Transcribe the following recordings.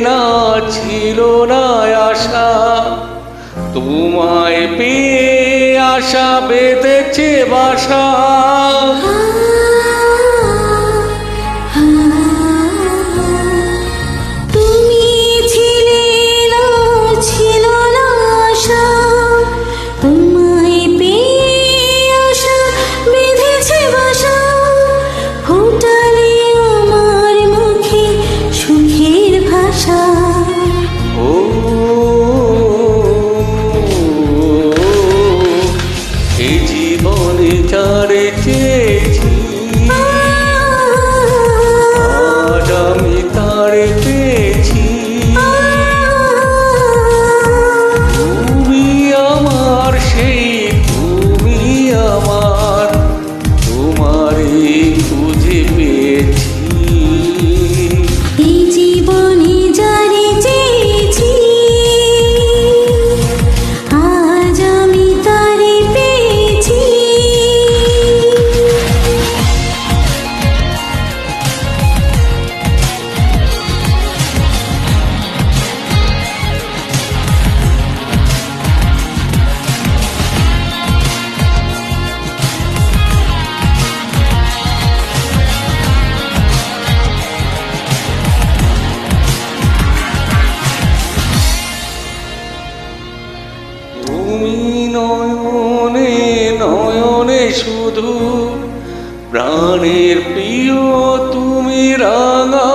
না ছিল না আশা। তোমায় পেয়ে আশা বেঁধেছে বাসা। তুমি নয়নে নয়নে শুধু প্রাণের প্রিয় তুমি রাঙা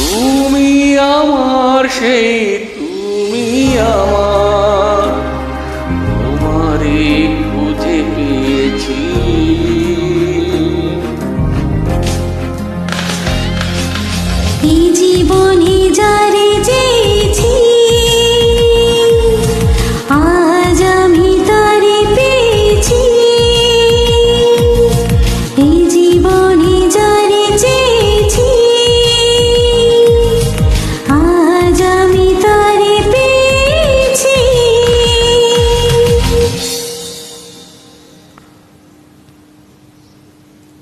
তুমি আমার সেই তুমি আমার। তোমারই খুঁজে পেয়েছি। জীবনী জারি যে